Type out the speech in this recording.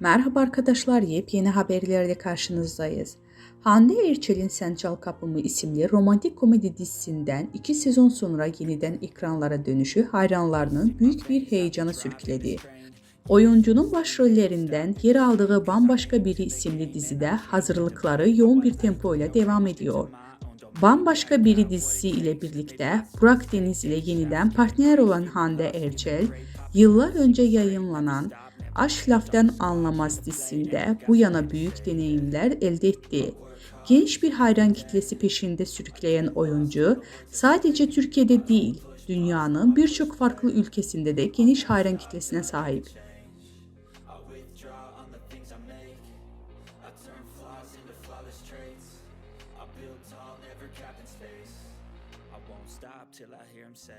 Merhaba arkadaşlar, yepyeni haberlerle karşınızdayız. Hande Erçel'in Sen Çal Kapımı isimli romantik komedi dizisinden iki sezon sonra yeniden ekranlara dönüşü hayranlarının büyük bir heyecana sürükledi. Oyuncunun başrollerinden yer aldığı Bambaşka Biri isimli dizide hazırlıkları yoğun bir tempo ile devam ediyor. Bambaşka Biri dizisi ile birlikte Burak Deniz ile yeniden partner olan Hande Erçel, yıllar önce yayınlanan Aşk Laftan Anlamaz dizisinde bu yana büyük deneyimler elde etti. Genç bir hayran kitlesi peşinde sürükleyen oyuncu sadece Türkiye'de değil, dünyanın birçok farklı ülkesinde de geniş hayran kitlesine sahip. Till I hear him say